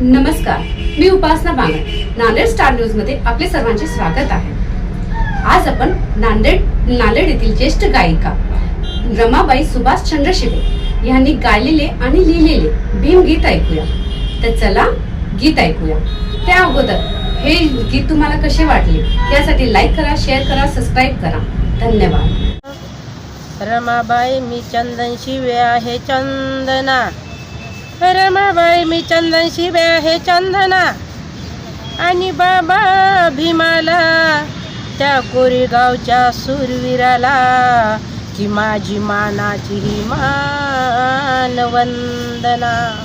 नमस्कार मी उपासना बांगर नांदेड स्टार न्यूजमध्ये आपले सर्वांचे स्वागत आहे. आज आपण नांदेड नांदेड येथील ज्येष्ठ गायिका रमाबाई सुभाषचंद्र शिवे यांनी गायलेले आणि लिहिलेले भीमगीत ऐकूया. तर चला गीत ऐकूया. त्या अगोदर हे गीत तुम्हाला कसे वाटले? यासाठी लाईक करा शेअर करा सबस्क्राईब करा. धन्यवाद. रमाबाई मी चंदन शिवे आहे चंदना. रमाबाई मी चंदन शिवे आहे चंदना. आणि बाबा भीमाला त्या कोरेगावच्या सुरवीराला की माझी मानाची ही मान वंदना.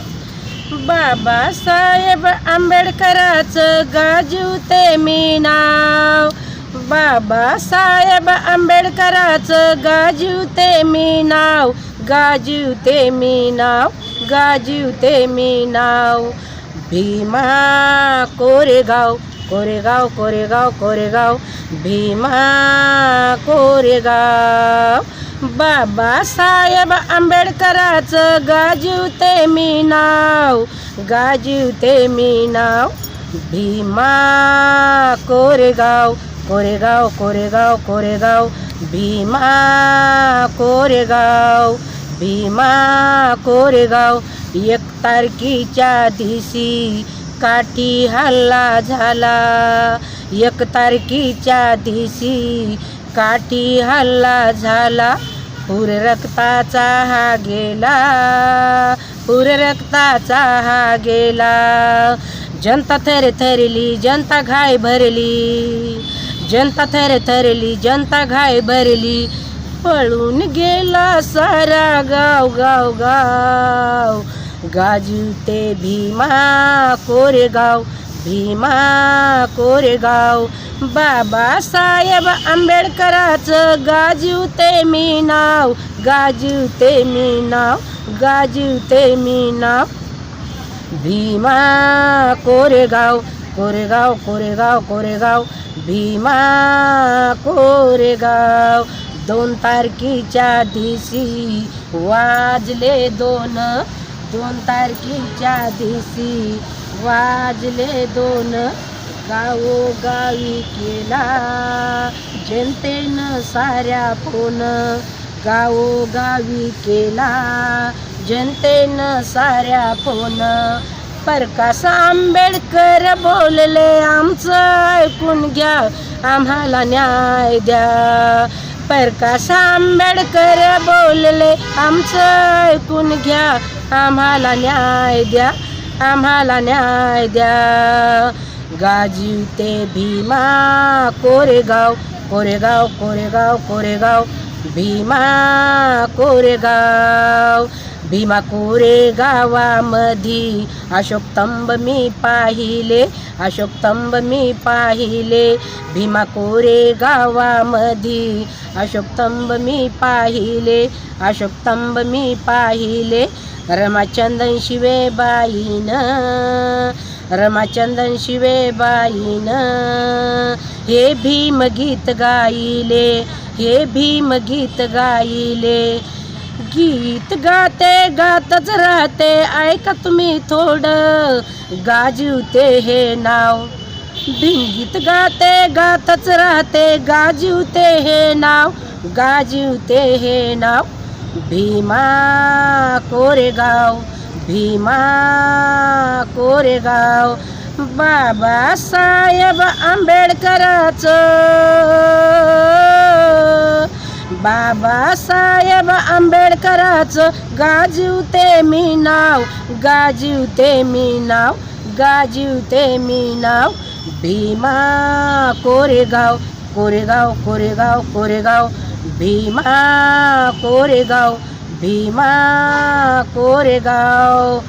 बाबासाहेब आंबेडकराचं गाजवते मी नाव. बाबासाहेब आंबेडकराचं गाजवते मी नाव. गाजवते मी नाव. गाजीवते मी नाव. भीमा कोरेगाव कोरेगाव कोरेगाव कोरेगाव. भीमा कोरेगाव. बाबासाहेब आंबेडकराचं गाजीवते मी नाव. गाजीवते मी नाव. भीमा कोरेगाव कोरेगाव कोरेगाव कोरेगाव. भीमा कोरेगाव. भीमा कोरेगाव एक तारखेच्या दिवशी काठी हल्ला झाला. एक तारखेच्या दिवशी काठी हल्ला झाला. पूर रक्ताचा हा गेला. पूर रक्ताचा हा गेला. जनता थर थरली जनता घाय भरली. जनता थर थरली जनता घाय भरली. पळून गेला सारा गाव गाव गाव. गाजते भीमा कोरेगाव भीमा कोरेगाव. बाबासाहेब आंबेडकराचं गाजवते मी नाव गाजवते मी नाव गाजवते मी नाव. भीमा कोरेगाव कोरेगाव कोरेगाव कोरेगाव. भीमा कोरेगाव. दोन तारखेच्या दिवशी वाजले दोन. दोन तारखेच्या दिवशी वाजले दोन. गावोगावी केला जनतेनं साऱ्या फोन. गावोगावी केला जनतेनं साऱ्या फोन. परकास आंबेडकर बोलले आमचं ऐकून घ्या आम्हाला न्याय द्या. प्रकाश आंबेडकर बोलले आमचं ऐकून घ्या आम्हाला न्याय द्या आम्हाला न्याय द्या. गाजीवते भीमा कोरेगाव कोरेगाव कोरेगाव कोरेगाव भीमा कोरेगाव भीमा कोरेगावामधी तंब मी पाहिले अशोकस्तंभ मी पाहिले भीमा कोरेगावामधी अशोकस्तंभ मी पाहिले अशोकस्तंभ मी पाहिले रमाचंदन शिवेबाईन रमाचंदन शिवे बाईनं. हे भीम गीत गाईले हे भीम गीत गाईले गीत गाते गातच राहते. ऐका तुम्ही थोडं. गाजवते हे नाव. भिंगीत गाते गातच राहते. गाजवते हे नाव. गाजवते हे नाव. भीमा कोरेगाव. भीमा कोरेगाव. बाबासाहेब आंबेडकराचं. बाबासाहेब आंबेडकराचं गाजवते मी नाव गाजवते मी नाव गाजवते मी नाव. भीमा कोरेगाव कोरेगाव कोरेगाव कोरेगाव. भीमा कोरेगाव भीमा कोरेगाव.